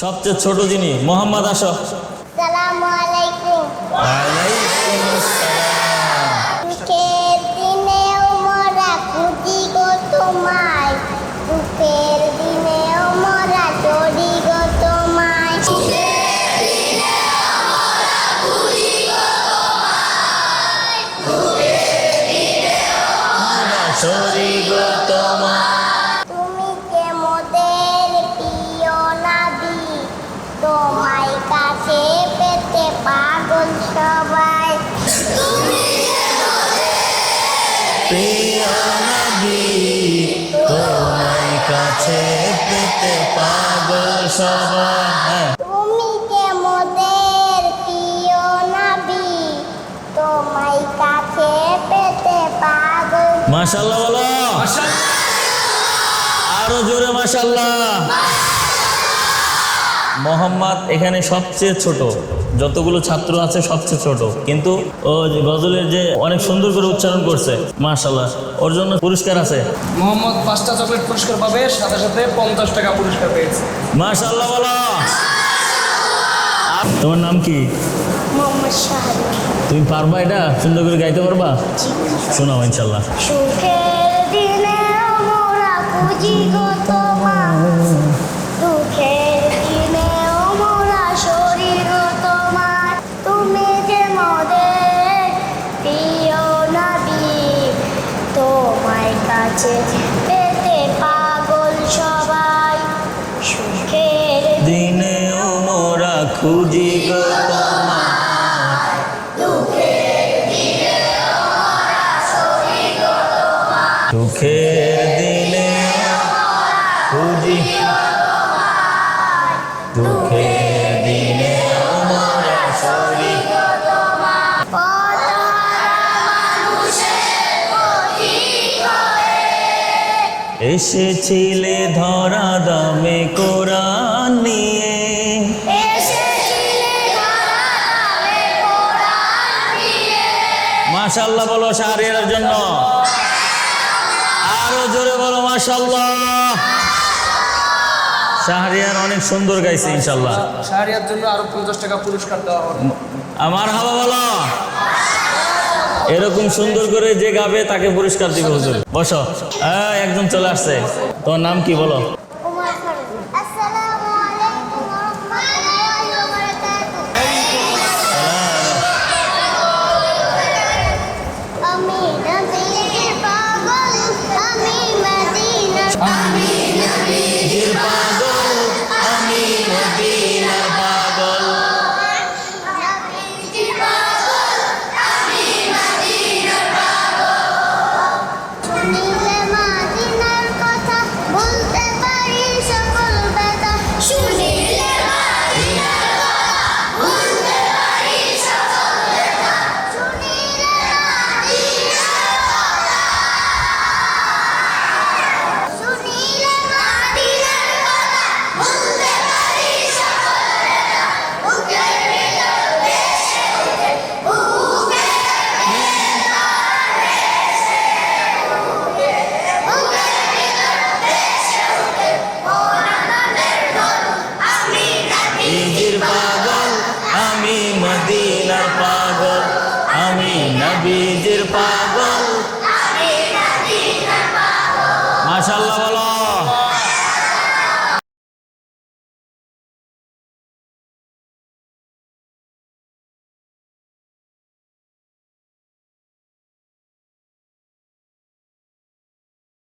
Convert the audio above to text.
সবচেয়ে ছোট যিনি মোহাম্মদ আসো সালামু আলাইকুম। কাছে পাগল সবাই হ্যাঁ। তুমি যে মোদের প্রিয় নাবি তোমায় কাছে পেতে পাগল। মাশাআল্লাহ বলো। আরও জোরে মাশাআল্লাহ মোহাম্মদ এখানে সবচেয়ে ছোট। যতগুলো ছাত্র আছে সবচেয়ে ছোট। কিন্তু ও যে গজলের যে অনেক সুন্দর করে উচ্চারণ করছে মাশাল্লাহ ওর জন্য পুরস্কার আছে। মোহাম্মদ পাঁচটা চকলেট পুরস্কার পাবে সাথে সাথে পঞ্চাশ টাকা পুরস্কার পেয়েছে। মাশাল্লাহ বলো। তোমার নাম কি? তুমি পারবা এটা? সুন্দর করে গাইতে পারবা? শোনাও ইনশাল্লাহ সুখের দিনে মোরা খুঁজি গো কাছে পেতে পাগল সবাই সুখের দিনে মোরা খুঁজি গো সুখের দিনে খুঁজি দুঃখের এসেছিলে ধরা দামে কোরআন নিয়ে। মাশাল্লাহ বলো শাহরিয়ার জন্য। আরও জোরে বলো মাশাল্লাহ শাহরিয়ার অনেক সুন্দর গাইছে ইনশাল্লাহ শাহরিয়ার জন্য আরও পঞ্চাশ টাকা পুরস্কার দেওয়া হবে। আমার হাওয়া বলো। এরকম সুন্দর করে যে গাবে তাকে পুরস্কার দিবে হুজুর। বসো। হ্যাঁ একজন চলে আসছে। তোমার নাম কি বলো? আমি নবীর পাগল। মাশাল্লাহ বলো।